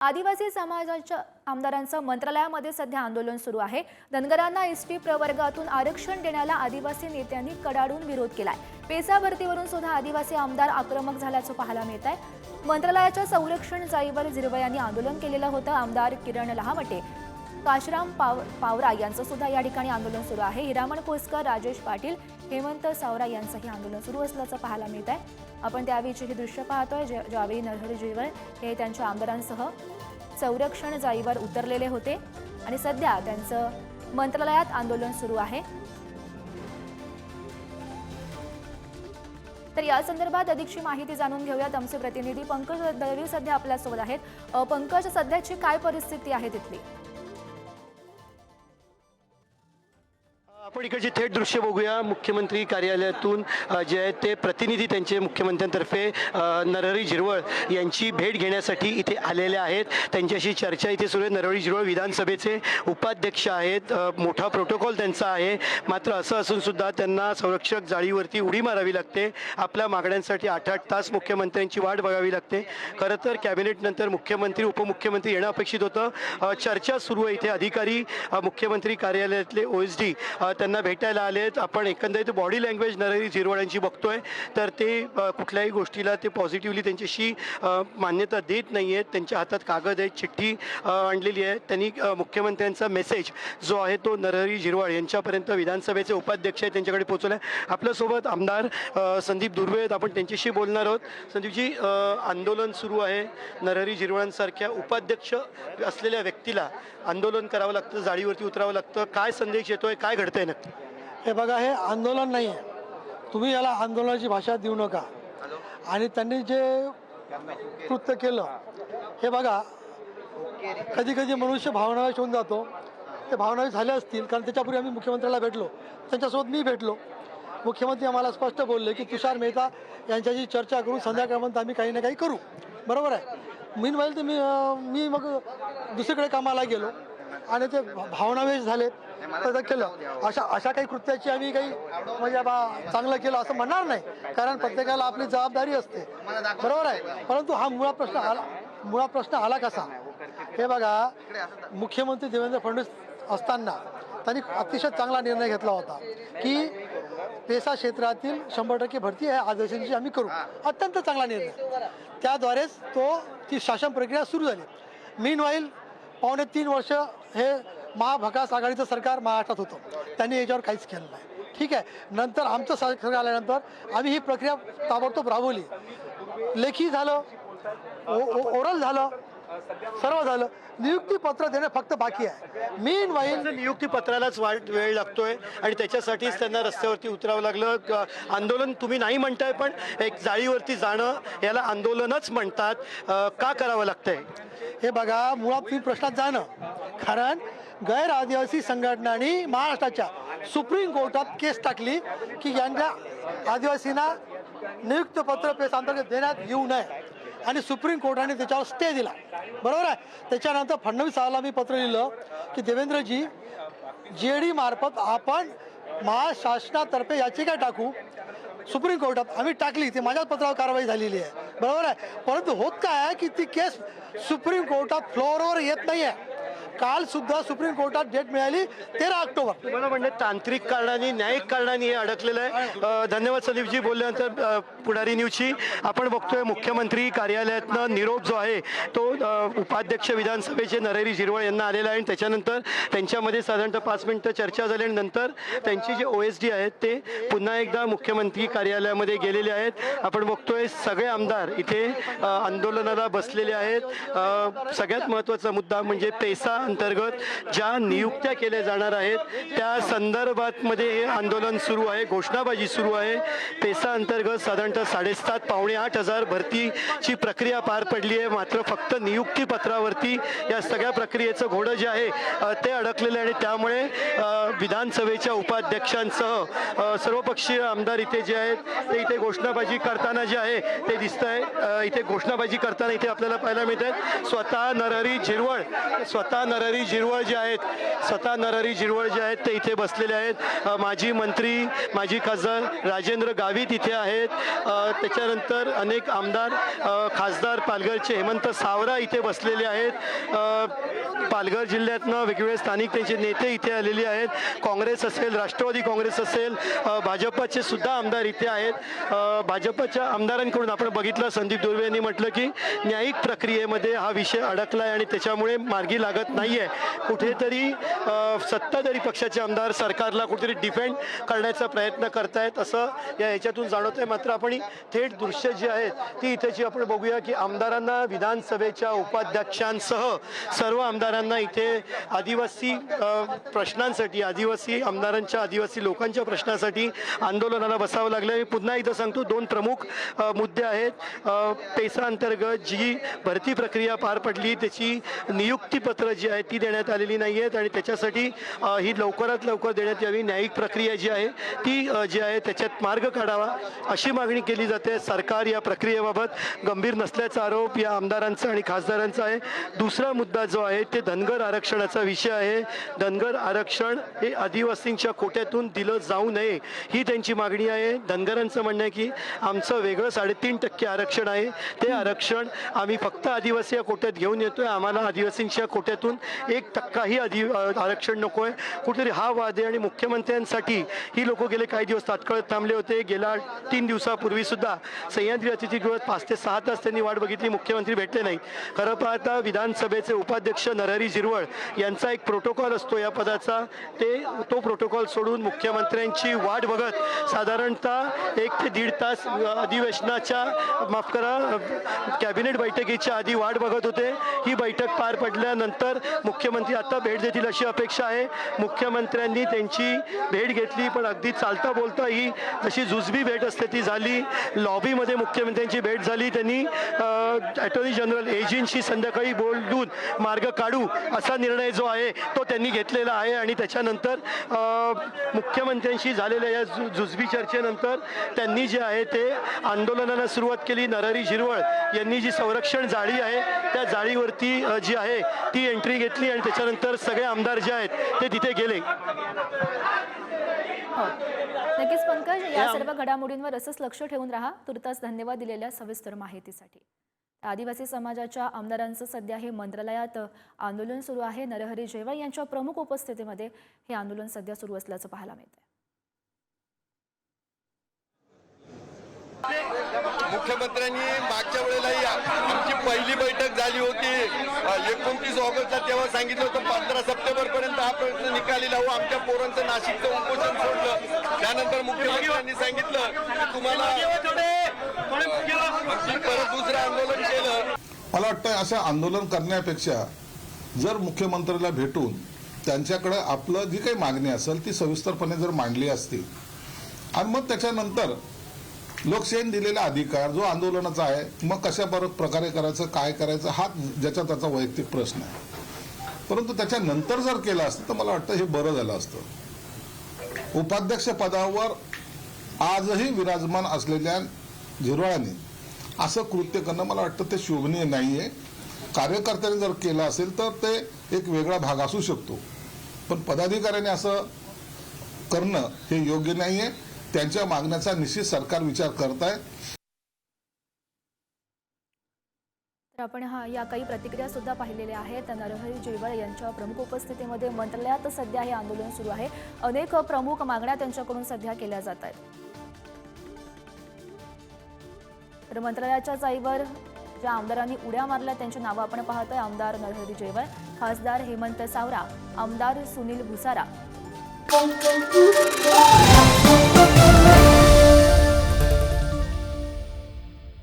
आदिवासी समाजाच्या आमदारांचं मंत्रालयामध्ये सध्या आंदोलन सुरू आहे. धनगरांना एस टी प्रवर्गातून आरक्षण देण्याला आदिवासी नेत्यांनी कडाडून विरोध केलाय. पेसा भरतीवरून सुद्धा आदिवासी आमदार आक्रमक झाल्याचं पाहायला मिळत आहे मंत्रालयाच्या संरक्षण जाईवर झिरवयांनी आंदोलन केलेलं होतं आमदार किरण लहामटे काशराम पाव पावरा यांचं सुद्धा या ठिकाणी आंदोलन सुरू आहे. हिरामण कोसकर राजेश पाटील हेमंत सावरा यांचंही आंदोलन सुरू असल्याचं पाहायला मिळत आहे आपण त्यावेळीची हे दृश्य पाहतोय जे- ज्यावेळी नरहरी जीवन हे त्यांच्या आमदारांसह संरक्षण जाईवर उतरलेले होते आणि सध्या त्यांचं मंत्रालयात आंदोलन सुरू आहे. तर या संदर्भात अधिकची माहिती जाणून घेऊयात. आमचे प्रतिनिधी पंकज दळवी सध्या आपल्यासोबत आहेत. पंकज सध्याची काय परिस्थिती आहे तिथली? आपण इकडचे थेट दृश्य बघूया. मुख्यमंत्री कार्यालयातून जे आहेत ते प्रतिनिधी त्यांचे मुख्यमंत्र्यांतर्फे नरहरी झिरवळ यांची भेट घेण्यासाठी इथे आलेले आहेत. त्यांच्याशी चर्चा इथे सुरू आहे. नरहरी झिरवळ विधानसभेचे उपाध्यक्ष आहेत. मोठा प्रोटोकॉल त्यांचा आहे. मात्र असं असून सुद्धा त्यांना संरक्षक जाळीवरती उडी मारावी लागते. आपल्या मागण्यांसाठी आठ आठ तास मुख्यमंत्र्यांची वाट बघावी लागते. खरं तर कॅबिनेटनंतर मुख्यमंत्री उपमुख्यमंत्री येणं अपेक्षित होतं. चर्चा सुरू आहे. इथे अधिकारी मुख्यमंत्री कार्यालयातले ओ एस डी त्यांना त्यांना भेटायला आलेत. आपण एकंदरीत बॉडी लँग्वेज नरहरी झिरवळांची बघतोय. तर ते कुठल्याही गोष्टीला ते पॉझिटिव्हली त्यांच्याशी मान्यता देत नाही आहेत त्यांच्या हातात कागद आहे चिठ्ठी आणलेली आहे त्यांनी मुख्यमंत्र्यांचा मेसेज जो आहे तो नरहरी झिरवाळ यांच्यापर्यंत विधानसभेचे उपाध्यक्ष आहेत त्यांच्याकडे पोहोचवला आहे. आपल्यासोबत आमदार संदीप दुर्वे आहेत. आपण त्यांच्याशी बोलणार आहोत. संदीपजी आंदोलन सुरू आहे. नरहरी झिरवाळांसारख्या उपाध्यक्ष असलेल्या व्यक्तीला आंदोलन करावं लागतं जाळीवरती उतरावं लागतं. काय संदेश येतोय काय घडतंय नक्की? हे बघा हे आंदोलन नाही आहे. तुम्ही याला आंदोलनाची भाषा देऊ नका. आणि त्यांनी जे कृत्य केलं हे बघा कधी कधी मनुष्य भावनावेश होऊन जातो. ते भावनावेश झाले असतील कारण त्याच्यापूर्वी आम्ही मुख्यमंत्र्याला भेटलो. त्यांच्यासोबत मी भेटलो. मुख्यमंत्री आम्हाला स्पष्ट बोलले की तुषार मेहता यांच्याशी चर्चा करून संध्याकाळपर्यंत आम्ही काही ना काही करू. बरोबर आहे? मीन वाईल तर मी मी मग दुसरीकडे कामाला गेलो. आणि ते भावनावेश झालेत. तर केलं. अशा अशा काही कृत्याची आम्ही काही म्हणजे बा चांगलं केलं असं म्हणणार नाही. कारण प्रत्येकाला आपली जबाबदारी असते. बरोबर आहे? परंतु हा मुळा प्रश्न आला मुळा प्रश्न आला कसा? हे बघा मुख्यमंत्री देवेंद्र फडणवीस असताना त्यांनी अतिशय चांगला निर्णय घेतला होता की पेसा क्षेत्रातील शंभर टक्के भरती आहे आदिवासींची आम्ही करू. अत्यंत चांगला निर्णय. त्याद्वारेच तो ती शासन प्रक्रिया सुरू झाली. मीन वाईल पावणे तीन वर्ष हे महाभकास आघाडीचं सरकार महाराष्ट्रात होतं. त्यांनी याच्यावर काहीच केलं नाही. ठीक आहे? नंतर आमचं सरकार आल्यानंतर आम्ही ही प्रक्रिया ताबडतोब राबवली. लेखी झालं ओरल झालं. सर्व झालं. नियुक्ती पत्र देणं फक्त बाकी आहे. मीन त्यांचं नियुक्ती पत्रालाच वाट वेळ लागतोय आणि त्याच्यासाठीच त्यांना रस्त्यावरती उतरावं लागलं. आंदोलन तुम्ही नाही म्हणताय पण एक जाळीवरती जाणं याला आंदोलनच म्हणतात. का करावं लागतंय? हे बघा मुळात तुम्ही प्रश्नात जाणं. कारण गैर आदिवासी संघटनांनी महाराष्ट्राच्या सुप्रीम कोर्टात केस टाकली की यांच्या आदिवासींना नियुक्तपत्र पेस अंतर्गत देण्यात येऊ नये. आणि सुप्रीम कोर्टाने त्याच्यावर स्टे दिला. बरोबर आहे? त्याच्यानंतर फडणवीस साहेबांना मी पत्र लिहिलं की देवेंद्रजी जे डी मार्फत आपण महाशासनातर्फे याचिका टाकू. सुप्रीम कोर्टात आम्ही टाकली. ती माझ्याच पत्रावर कारवाई झालेली आहे. बरोबर आहे? परंतु होत काय आहे की ती केस सुप्रीम कोर्टात फ्लोअरवर येत नाही आहे काल सुद्धा सुप्रीम कोर्टात डेट मिळाली तेरा ऑक्टोबर. तुम्हाला म्हणजे तांत्रिक कारणाने न्यायिक कारणाने हे अडकलेलं आहे. धन्यवाद संदीपजी बोलल्यानंतर पुढारी न्यूजची. आपण बघतोय मुख्यमंत्री कार्यालयातनं निरोप जो आहे तो उपाध्यक्ष विधानसभेचे नरेरी झिरवळ यांना आलेला आहे. आणि त्याच्यानंतर त्यांच्यामध्ये साधारणतः पाच मिनिटं चर्चा झाली आणि नंतर त्यांची जे ओ एस डी आहेत ते पुन्हा एकदा मुख्यमंत्री कार्यालयामध्ये गेलेले आहेत. आपण बघतोय सगळे आमदार इथे आंदोलनाला बसलेले आहेत. सगळ्यात महत्त्वाचा मुद्दा म्हणजे पेसा अंतर्गत ज्या नियुक्त्या केल्या जाणार आहेत त्या संदर्भात मध्ये हे आंदोलन सुरू आहे घोषणाबाजी सुरू आहे. पेसा अंतर्गत साधारणतः साडेसात पावणे आठ हजार भरतीची प्रक्रिया पार पडली आहे. मात्र फक्त नियुक्ती पत्रावरती या सगळ्या प्रक्रियेचं घोडं जे आहे ते अडकलेलं आहे आणि त्यामुळे विधानसभेच्या उपाध्यक्षांसह सर्वपक्षीय आमदार इथे जे आहेत ते इथे घोषणाबाजी करताना जे आहे ते दिसत आहे. इथे घोषणाबाजी करताना इथे आपल्याला पाहायला मिळत आहे. स्वतः नरहरी झिरवळ स्वतः नरहरी झिरवळ जे आहेत स्वतः नरहरी झिरवळ जे आहेत ते इथे बसलेले आहेत. माजी मंत्री माजी खासदार राजेंद्र गावित इथे आहेत. त्याच्यानंतर अनेक आमदार खासदार पालघरचे हेमंत सावरा इथे बसलेले आहेत. पालघर जिल्ह्यातनं वेगवेगळे स्थानिक त्यांचे नेते इथे आलेले आहेत. काँग्रेस असेल राष्ट्रवादी काँग्रेस असेल भाजपचे सुद्धा आमदार इथे आहेत. भाजपच्या आमदारांकडून आपण बघितलं संदीप दुर्वे यांनी म्हटलं की न्यायिक प्रक्रियेमध्ये हा विषय अडकला आहे आणि त्याच्यामुळे मार्गी लागत नाही आहे कुठेतरी सत्ताधारी पक्षाचे आमदार सरकारला कुठेतरी डिफेंड करण्याचा प्रयत्न करतायत असं या ह्याच्यातून जाणवत आहे मात्र आपण थेट दृश्य जी आहेत ती इथेची आपण बघूया की आमदारांना विधानसभेच्या उपाध्यक्षांसह सर्व आमदार आमदारांना इथे आदिवासी प्रश्नांसाठी आदिवासी आमदारांच्या आदिवासी लोकांच्या प्रश्नासाठी आंदोलनाला बसावं लागलं. मी पुन्हा इथं सांगतो दोन प्रमुख मुद्दे आहेत. पेसा अंतर्गत जी भरती प्रक्रिया पार पडली त्याची नियुक्तीपत्र जी आहेत ती देण्यात आलेली नाही आहेत आणि त्याच्यासाठी ही लवकरात लवकर देण्यात यावी. न्यायिक प्रक्रिया जी आहे ती जी आहे त्याच्यात मार्ग काढावा अशी मागणी केली जाते. सरकार या प्रक्रियेबाबत गंभीर नसल्याचा आरोप या आमदारांचा आणि खासदारांचा आहे. दुसरा मुद्दा जो आहे ते धनगर आरक्षणाचा विषय आहे. धनगर आरक्षण हे आदिवासींच्या कोट्यातून दिलं जाऊ नये ही त्यांची मागणी आहे. धनगरांचं म्हणणं आहे की आमचं वेगळं साडेतीन टक्के आरक्षण आहे. ते आरक्षण आम्ही फक्त आदिवासी या कोट्यात घेऊन येतोय. आम्हाला आदिवासींच्या कोट्यातून एक टक्काही आदि आरक्षण नको आहे कुठेतरी हा वाद आहे आणि मुख्यमंत्र्यांसाठी ही लोक गेले काही दिवस तात्काळ थांबले होते. गेल्या तीन दिवसापूर्वी सुद्धा सह्याद्री अतिथीगृहात पाच ते सहा तास त्यांनी वाट बघितली. मुख्यमंत्री भेटले नाही. खरं पाहता विधानसभेचे उपाध्यक्ष नरहरी झिरवळ यांचा एक प्रोटोकॉल असतो या पदाचा. ते तो प्रोटोकॉल सोडून मुख्यमंत्र्यांची वाट बघत साधारणतः एक ते दीड तास अधिवेशनाच्या माफ करा कॅबिनेट बैठकीच्या आधी वाट बघत होते. ही बैठक पार पडल्यानंतर मुख्यमंत्री आता भेट देतील अशी अपेक्षा आहे. मुख्यमंत्र्यांनी त्यांची भेट घेतली पण अगदी चालता बोलता ही जशी जुजबी भेट असते ती झाली. लॉबीमध्ये मुख्यमंत्र्यांची भेट झाली. त्यांनी अटॉर्नी जनरल एजींशी संध्याकाळी बोलून मार्ग काढू असा निर्णय जो आहे तो त्यांनी घेतलेला आहे आणि त्याच्यानंतर मुख्यमंत्र्यांशी झालेल्या या जु जुजबी चर्चेनंतर त्यांनी जे आहे ते आंदोलनाला सुरुवात केली. नरहरी झिरवळ यांनी जी संरक्षण जाळी आहे त्या जाळीवरती जी आहे ती एंट्री घेतली आणि त्याच्यानंतर सगळे आमदार जे आहेत ते तिथे गेले. हो. नक्कीच पंकज या सर्व घडामोडींवर असंच लक्ष ठेवून राहा. तुर्तास धन्यवाद दिलेल्या सविस्तर माहितीसाठी. आदिवासी समाजाच्या आमदारांचं सध्या हे मंत्रालयात आंदोलन सुरू आहे. नरहरी जेवळ यांच्या प्रमुख उपस्थितीमध्ये हे आंदोलन सध्या सुरू असल्याचं पाहायला मिळतंय. मुख्यमंत्र्यांनी मागच्या वेळेलाही आमची पहिली बैठक झाली होती. एकोणतीस ऑगस्टला तेव्हा सांगितलं होतं पंधरा सप्टेंबर पर्यंत हा प्रश्न निकाली लावू हो. आमच्या पोरांचं नाशिकचं उपोषण सोडलं. त्यानंतर मुख्यमंत्र्यांनी सांगितलं की तुम्हाला दुसरं आंदोलन केलं. मला वाटतं असं आंदोलन करण्यापेक्षा जर मुख्यमंत्र्याला भेटून त्यांच्याकडे आपलं जी काही मागणी असेल ती सविस्तरपणे जर मांडली असती. आणि मग त्याच्यानंतर लोकशाहीने दिलेला अधिकार जो आंदोलनाचा आहे मग कशा प्रकारे करायचं काय करायचं हा ज्याचा त्याचा वैयक्तिक प्रश्न आहे. परंतु त्याच्यानंतर जर केलं असतं तर मला वाटतं हे बरं झालं असतं. उपाध्यक्ष पदावर आजही विराजमान असलेल्या झिरवाळांनी असं कृत्य करणं मला वाटतं ते शोभनीय नाहीये. कार्यकर्त्यांनी जर केलं असेल तर ते एक वेगळा भाग असू शकतो. पण पदाधिकाऱ्याने असं करणं हे योग्य नाही आहे त्यांच्या मागण्याचा निश्चित सरकार विचार करत आहे आपण हा या काही प्रतिक्रिया सुद्धा पाहिलेल्या आहेत. नरहरी जेवळ यांच्या प्रमुख उपस्थितीमध्ये मंत्रालयात सध्या हे आंदोलन सुरू आहे. अनेक प्रमुख मागण्या त्यांच्याकडून सध्या केल्या जात आहेत. तर मंत्रालयाच्या जाईवर ज्या आमदारांनी उड्या मारल्या त्यांची नावं आपण पाहतोय. आमदार नरहरी जेवळ खासदार हेमंत सावरा आमदार सुनील भुसारा.